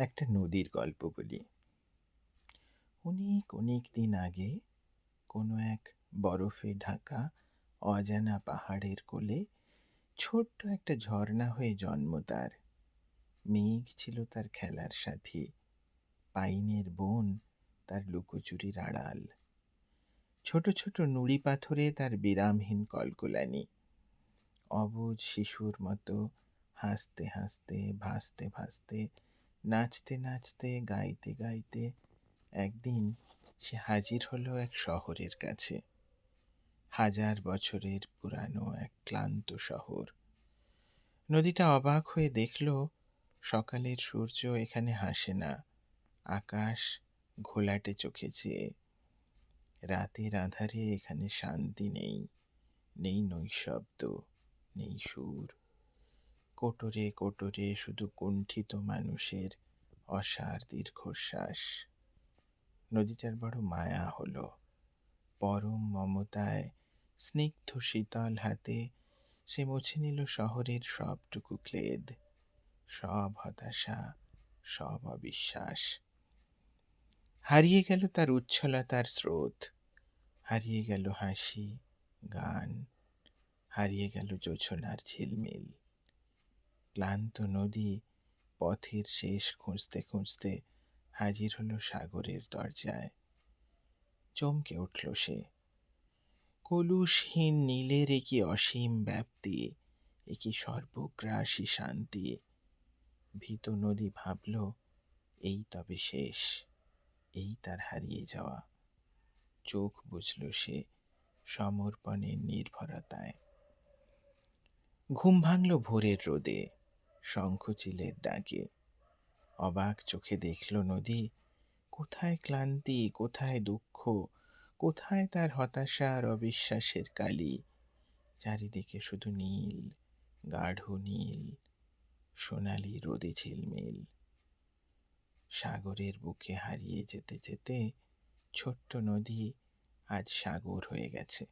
একটা নদীর গল্প বলি। অনেক অনেক দিন আগে কোনো এক বরফে ঢাকা অজানা পাহাড়ের কোলে ছোট্ট একটা ঝর্ণা হয়ে জন্ম তার। মেঘ ছিল তার খেলার সাথী। পাইনের বন তার লুকোচুরির আড়াল। ছোট ছোট নুড়ি পাথরে তার বিরামহীন কলকলানি। অবুজ শিশুর মতো হাসতে হাসতে, ভাসতে ভাসতে নাচতে নাচতে, গাইতে গাইতে একদিন সে হাজির হলো এক শহরের কাছে। হাজার বছরের পুরানো এক ক্লান্ত শহর। নদীটা অবাক হয়ে দেখল সকালের সূর্য এখানে হাসে না। আকাশ ঘোলাটে চোখে চেয়ে। রাতের আধারে এখানে শান্তি নেই। নেই নৈশব্দ, নেই সুর। কোটরে কোটরে শুধু কুণ্ঠিত মানুষের অসার দীর্ঘশ্বাস। নদীটার বড় মায়া হলো পরম মমতায় স্নিগ্ধ শীতল হাতে সে মুছে নিল শহরের সবটুকু ক্লেদ। সব হতাশা, সব অবিশ্বাস। হারিয়ে গেল তার উচ্ছলতার স্রোত। হারিয়ে গেল হাসি, গান। হারিয়ে গেল জোছনার ঝিলমিল। ক্লান্ত নদী পথের শেষ খুঁজতে খুঁজতে হাজির হলো সাগরের দরজায়। চমকে উঠল সে। কলুষহীন নীলের একই অসীম ব্যাপ্তি, একই সর্বগ্রাসী শান্তি। ভীত নদী ভাবল, এই তবে শেষ, এই তার হারিয়ে যাওয়া। চোখ বুঝল সে সমর্পণের নির্ভরতায়। ঘুম ভাঙল ভোরের রোদে। শঙ্খচিলের ডাকে। অবাক চোখে দেখল নদী, কোথায় ক্লান্তি, কোথায় দুঃখ, কোথায় তার হতাশা আর অবিশ্বাসের কালি? চারিদিকে শুধু নীল, গাঢ় নীল, সোনালি রোদে ঝিলমিল। সাগরের বুকে হারিয়ে যেতে যেতে ছোট্ট নদী আজ সাগর হয়ে গেছে।